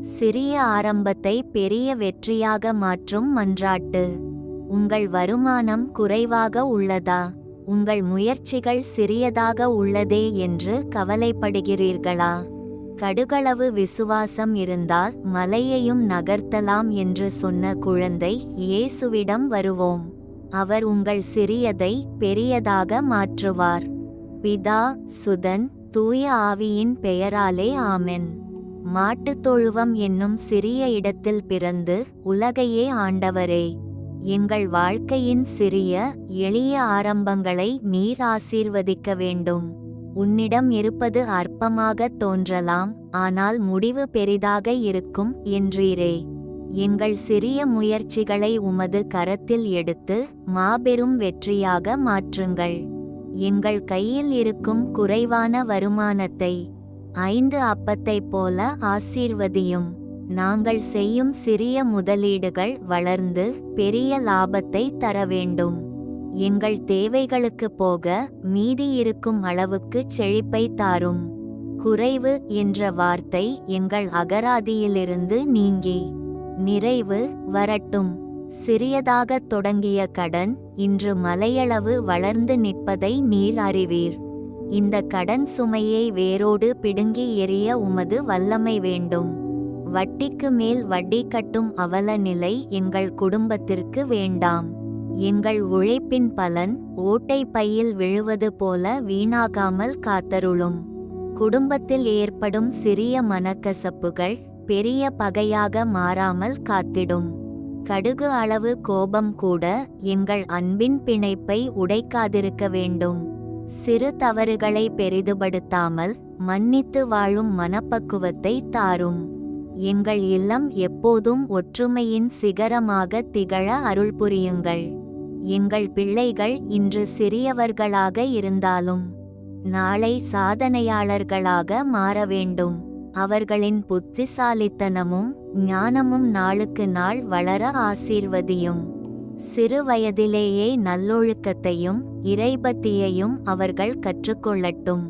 சிறிய ஆரம்பத்தை பெரிய வெற்றியாக மாற்றும் மன்றாட்டு. உங்கள் வருமானம் குறைவாக உள்ளதா? உங்கள் முயற்சிகள் சிறியதாக உள்ளதே என்று கவலைப்படுகிறீர்களா? கடுகளவு விசுவாசம் இருந்தால் மலையையும் நகர்த்தலாம் என்று சொன்ன குழந்தை இயேசுவிடம் வருவோம். அவர் உங்கள் சிறியதை பெரியதாக மாற்றுவார். பிதா சுதன் தூய ஆவியின் பெயராலே ஆமென். மாட்டுத் தொழுவம் என்னும் சிறிய இடத்தில் பிறந்து உலகையே ஆண்டவரே. எங்கள் வாழ்க்கையின் சிறிய எளிய ஆரம்பங்களை நீர் ஆசீர்வதிக்க வேண்டும். உன்னிடம் இருப்பது அற்பமாக தோன்றலாம் ஆனால் முடிவு பெரிதாக இருக்கும் என்றீரே. எங்கள் சிறிய முயற்சிகளை உமது கரத்தில் எடுத்து மாபெரும் வெற்றியாக மாற்றுங்கள். எங்கள் கையில் இருக்கும் குறைவான வருமானத்தை ஐந்து அப்பத்தைப் போல ஆசீர்வதியும். நாங்கள் செய்யும் சிறிய முதலீடுகள் வளர்ந்து பெரிய லாபத்தை தர வேண்டும். எங்கள் தேவைகளுக்கு போக மீதி இருக்கும் அளவுக்கு செழிப்பை தாரும். குறைவு என்ற வார்த்தை எங்கள் அகராதியிலிருந்து நீங்கி நிறைவு வரட்டும். சிறியதாக தொடங்கிய கடன் இன்று மலையளவு வளர்ந்து நிற்பதை நீர் அறிவீர். இந்த கடன் சுமையை வேரோடு பிடுங்கி எறிய உமது வல்லமை வேண்டும். வட்டிக்கு மேல் வட்டி கட்டும் அவல நிலை எங்கள் குடும்பத்திற்கு வேண்டாம். எங்கள் உழைப்பின் பலன் ஓட்டை பையில் விழுவது போல வீணாகாமல் காத்தருளும். குடும்பத்தில் ஏற்படும் சிறிய மனக்கசப்புகள் பெரிய பகையாக மாறாமல் காத்திடும். கடுகு அளவு கோபம் கூட எங்கள் அன்பின் பிணைப்பை உடைக்காதிருக்க வேண்டும். சிறு தவறுகளை பெரிதுபடுத்தாமல் மன்னித்து வாழும் மனப்பக்குவத்தை தாரும். எங்கள் இல்லம் எப்போதும் ஒற்றுமையின் சிகரமாக திகழ அருள் புரியுங்கள். எங்கள் பிள்ளைகள் இன்று சிறியவர்களாக இருந்தாலும் நாளை சாதனையாளர்களாக மாற வேண்டும். அவர்களின் புத்திசாலித்தனமும் ஞானமும் நாளுக்கு நாள் வளர ஆசீர்வதியும். சிறு வயதிலேயே நல்லொழுக்கத்தையும் இறைபத்தியையும் அவர்கள் கற்றுக்கொள்ளட்டும்.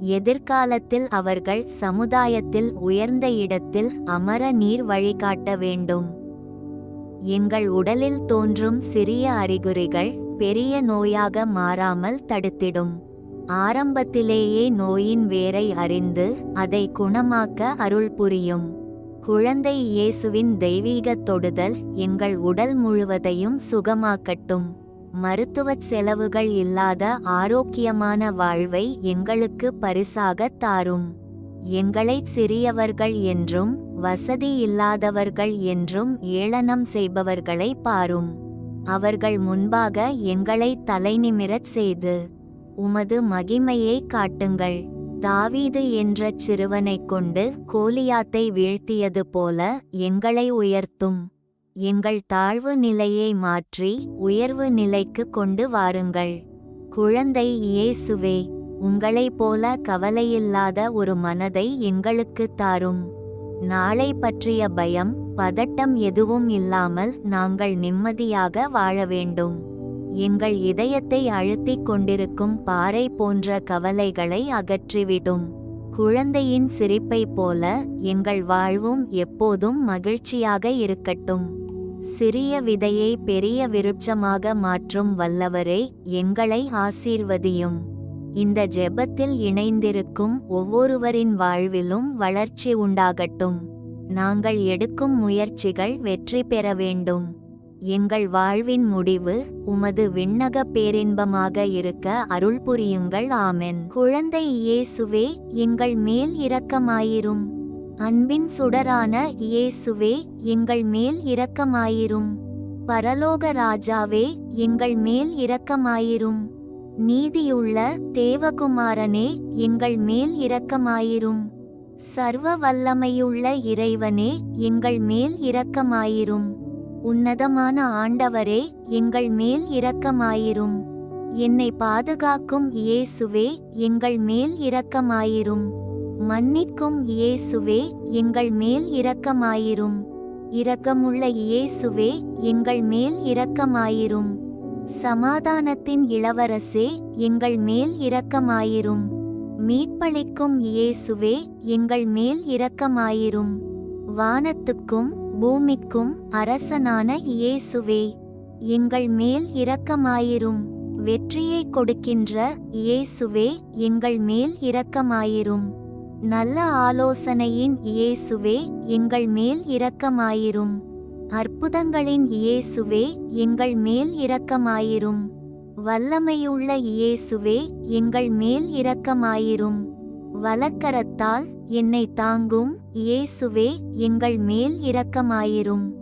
எதிர்காலத்தில் அவர்கள் சமுதாயத்தில் உயர்ந்த இடத்தில் அமர நீர் வழிகாட்ட வேண்டும். எங்கள் உடலில் தோன்றும் சிறிய அறிகுறிகள் பெரிய நோயாக மாறாமல் தடுத்திடும். ஆரம்பத்திலேயே நோயின் வேரை அறிந்து அதை குணமாக்க அருள் புரியும். குழந்தை இயேசுவின் தெய்வீகத் தொடுதல் எங்கள் உடல் முழுவதையும் சுகமாக்கட்டும். மருத்துவச் செலவுகள் இல்லாத ஆரோக்கியமான வாழ்வை எங்களுக்கு பரிசாக தாரும். எங்களை சிறியவர்கள் என்றும் வசதி இல்லாதவர்கள் என்றும் ஏளனம் செய்பவர்களை பாரும். அவர்கள் முன்பாக எங்களை தலைநிமிரச் செய்து உமது மகிமையை காட்டுங்கள். தாவீது என்ற சிறுவனைக் கொண்டு கோலியாத்தை வீழ்த்தியது போல எங்களை உயர்த்தும். எங்கள் தாழ்வு நிலையை மாற்றி உயர்வு நிலைக்கு கொண்டு வாருங்கள். குழந்தை இயேசுவே உங்களைப் போல கவலையில்லாத ஒரு மனதை எங்களுக்குத் தாரும். நாளை பற்றிய பயம் பதட்டம் எதுவும் இல்லாமல் நாங்கள் நிம்மதியாக வாழ வேண்டும். எங்கள் இதயத்தை அழுத்திக் கொண்டிருக்கும் பாறை போன்ற கவலைகளை அகற்றிவிடும். குழந்தையின் சிரிப்பைப் போல எங்கள் வாழ்வும் எப்போதும் மகிழ்ச்சியாக இருக்கட்டும். சிறிய விதையை பெரிய விருட்சமாக மாற்றும் வல்லவரே எங்களை ஆசீர்வதியும். இந்த ஜெபத்தில் இணைந்திருக்கும் ஒவ்வொருவரின் வாழ்விலும் வளர்ச்சி உண்டாகட்டும். நாங்கள் எடுக்கும் முயற்சிகள் வெற்றி பெற வேண்டும். எங்கள் வாழ்வின் முடிவு உமது விண்ணக பேரின்பமாக இருக்க அருள் புரியுங்கள் ஆமென். குழந்தை இயேசுவே எங்கள் மேல் இரக்கமாயிரும். அன்பின் சுடரான இயேசுவே எங்கள் மேல் இரக்கமாயிரும். பரலோக ராஜாவே எங்கள் மேல் இரக்கமாயிரும். நீதியுள்ள தேவகுமாரனே எங்கள் மேல் இரக்கமாயிரும். சர்வ வல்லமையுள்ள இறைவனே எங்கள் மேல் இரக்கமாயிரும். உன்னதமான ஆண்டவரே எங்கள் மேல் இரக்கமாயிரும். என்னை பாதுகாக்கும் இயேசுவே எங்கள் மேல் இரக்கமாயிரும். மன்னிக்கும் இயேசுவே எங்கள் மேல் இரக்கமாயிரும். இரக்கமுள்ள இயேசுவே எங்கள் மேல் இரக்கமாயிரும். சமாதானத்தின் இளவரசே எங்கள் மேல் இரக்கமாயிரும். மீட்பளிக்கும் இயேசுவே எங்கள் மேல் இரக்கமாயிரும். வானத்துக்கும் பூமிக்கும் அரசனான இயேசுவே எங்கள் மேல் இரக்கமாயிரும். வெற்றியை கொடுக்கின்ற இயேசுவே எங்கள் மேல் இரக்கமாயிரும். நல்ல ஆலோசனையின் இயேசுவே எங்கள் மேல் இரக்கமாயிரும். அற்புதங்களின் இயேசுவே எங்கள் மேல் இரக்கமாயிரும். வல்லமையுள்ள இயேசுவே எங்கள் மேல் இரக்கமாயிரும். வலக்கரத்தால் என்னை தாங்கும் இயேசுவே எங்கள் மேல் இரக்கமாயிரும்.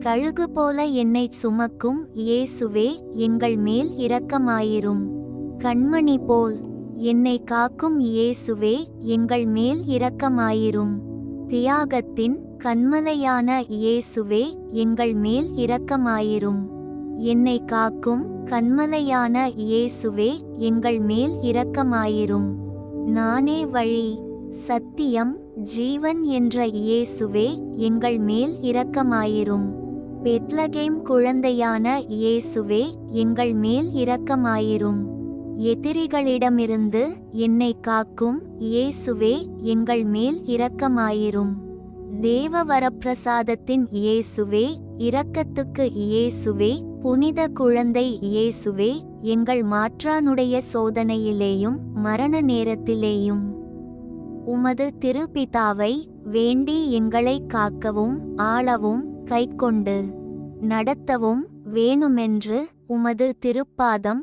கழுகு போல என்னை சுமக்கும் இயேசுவே எங்கள் மேல் இரக்கமாயிரும். கண்மணி போல் என்னை காக்கும் இயேசுவே எங்கள் மேல் இரக்கமாயிரும். தியாகத்தின் கண்மலையான இயேசுவே எங்கள் மேல் இரக்கமாயிரும். என்னை காக்கும் கண்மலையான இயேசுவே எங்கள் மேல் இரக்கமாயிரும். நானே வழி சத்தியம் ஜீவன் என்ற இயேசுவே எங்கள் மேல் இரக்கமாயிரும். பெத்லகேம் குழந்தையான இயேசுவே எங்கள் மேல் இரக்கமாயிரும். எதிரிகளிடமிருந்து என்னை காக்கும் இயேசுவே எங்கள் மேல் இரக்கமாயிரும். தேவ வரப்பிரசாதத்தின் இயேசுவே இரக்கத்துக்கு இயேசுவே புனித குழந்தை இயேசுவே எங்கள் மாற்றானுடைய சோதனையிலேயும் மரண நேரத்திலேயும். உமது திருப்பிதாவை வேண்டி எங்களை காக்கவும் ஆளவும் கைக்கொண்டு நடத்தவும் வேணுமென்று உமது திருப்பாதம்